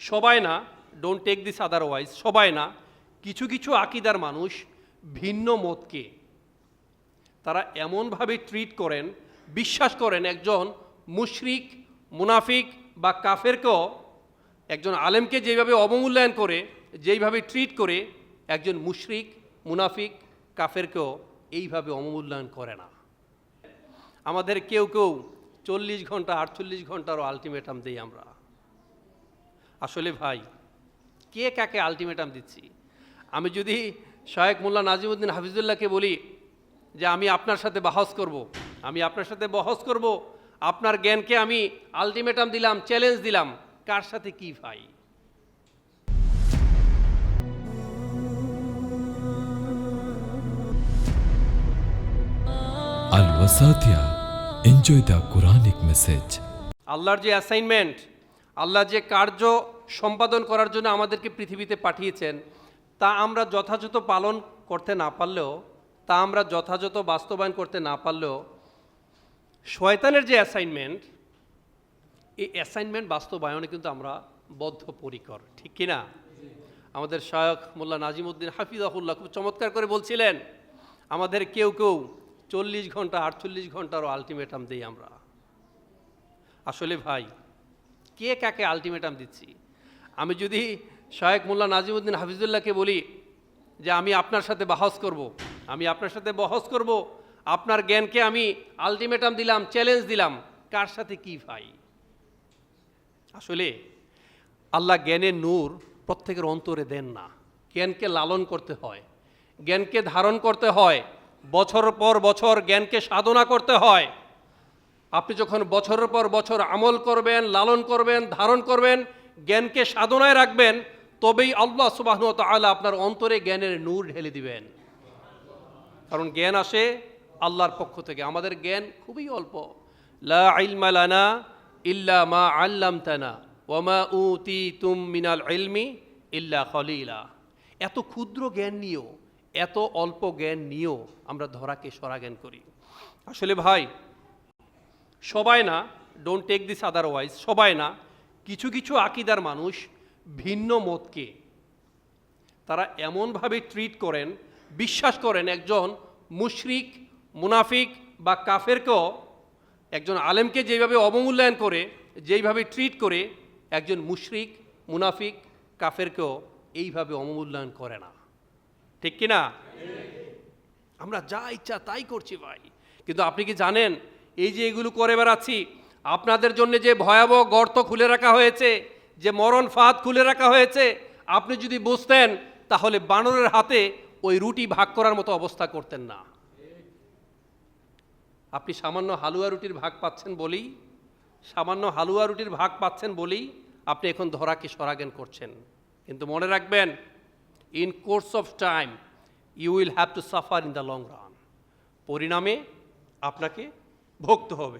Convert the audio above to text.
সবাই না don't take this otherwise সবাই না, কিছু কিছু আকিদার মানুষ ভিন্ন মতকে। তারা এমনভাবে ট্রিট করেন, বিশ্বাস করেন একজন মুশরিক, মুনাফিক বা কাফেরকেও, একজন আলেমকে যেভাবে অবমূল্যায়ন করে, যেইভাবে ট্রিট করে, একজন মুশরিক, মুনাফিক, কাফেরকেও এইভাবে অবমূল্যায়ন করে না। আমাদের কেউ কেউ চল্লিশ ঘণ্টা, আটচল্লিশ ঘন্টারও আলটিমেটাম দিই আমরা। আসলে ভাই কে কাকে আলটিমেটাম দিচ্ছি আমি যদি শায়েক মোল্লা নাজিমুদ্দিন হাফিজুল্লাহকে বলি যে আমি আপনার সাথে বাহস করব। আমি আপনার সাথে বহস করব আপনার জ্ঞানকে আমি আলটিমেটাম দিলাম চ্যালেঞ্জ দিলাম কার সাথে কি ভাই Al Wasatia. Enjoy the Quranic message. আল্লাহর যে অ্যাসাইনমেন্ট আল্লাহ যে কার্য সম্পাদন করার জন্য আমাদেরকে পৃথিবীতে পাঠিয়েছেন, তা আমরা যথাযথ পালন করতে না পারলেও, তা আমরা যথাযথ বাস্তবায়ন করতে না পারলেও, শয়তানের যে অ্যাসাইনমেন্ট এই অ্যাসাইনমেন্ট বাস্তবায়নে কিন্তু আমরা বদ্ধপরিকর, ঠিক কি না? আমাদের শায়ক মোল্লা নাজিমুদ্দিন হাফিজাহুল্লাহ খুব চমৎকার করে বলছিলেন, আমাদের কেউ কেউ চল্লিশ ঘণ্টা, আটচল্লিশ ঘন্টারও আলটিমেটাম দিই আমরা। আসলে ভাই কে কাকে আলটিমেটাম দিচ্ছি আমি যদি শায়েক মোল্লা নাজিমুদ্দিন হাফিজুল্লাহকে বলি যে আমি আপনার সাথে বাহস করব। আমি আপনার সাথে বহস করব, আপনার জ্ঞানকে আমি আলটিমেটাম দিলাম চ্যালেঞ্জ দিলাম, কার সাথে কি ভাই আসলে আল্লাহ জ্ঞানের নূর প্রত্যেকের অন্তরে দেন না জ্ঞানকে লালন করতে হয়, জ্ঞানকে ধারণ করতে হয়, বছর পর বছর জ্ঞানকে সাধনা করতে হয় আপনি যখন বছরের পর বছর আমল করবেন, লালন করবেন, ধারণ করবেন, জ্ঞানকে সাধনায় রাখবেন, তবেই আল্লাহ সুবাহন তাআলা আপনার অন্তরে জ্ঞানের নূর ঢেলে দিবেন। কারণ জ্ঞান আসে আল্লাহর পক্ষ থেকে। আমাদের জ্ঞান খুবই অল্প। লা ইল্লা মা আল্লামতানা ওয়ামা উতি তুম মিনাল ইলমি ইল্লা খলিলা। এত ক্ষুদ্র জ্ঞান নিয়েও, এত অল্প জ্ঞান নিয়েও আমরা ধরাকে সরা জ্ঞান করি। আসলে ভাই সবাই না ডোন্ট টেক দিস আদারওয়াইজ সবাই না, কিছু কিছু আকিদার মানুষ ভিন্ন মতকে। তারা এমনভাবে ট্রিট করেন, বিশ্বাস করেন একজন মুশরিক, মুনাফিক বা কাফেরকেও, একজন আলেমকে যেভাবে অবমূল্যায়ন করে, যেইভাবে ট্রিট করে, একজন মুশরিক, মুনাফিক, কাফেরকেও এইভাবে অবমূল্যায়ন করে না। ঠিক কি না আমরা যা ইচ্ছা তাই করছি ভাই। কিন্তু আপনি কি জানেন এই যে এগুলো করে বেড়াচ্ছি, আপনাদের জন্য যে ভয়াবহ গর্ত খুলে রাখা হয়েছে, যে মরণ ফাঁদ খুলে রাখা হয়েছে, আপনি যদি বুঝতেন, তাহলে বানরের হাতে ওই রুটি ভাগ করার মতো অবস্থা করতেন না। আপনি সামান্য হালুয়া রুটির ভাগ পাচ্ছেন বলেই, সামান্য হালুয়া রুটির ভাগ পাচ্ছেন বলেই আপনি এখন ধরাকে সরাগেন করছেন। কিন্তু মনে রাখবেন in course of time you will have to suffer in the long run পরিণামে আপনাকে ভুগতে হবে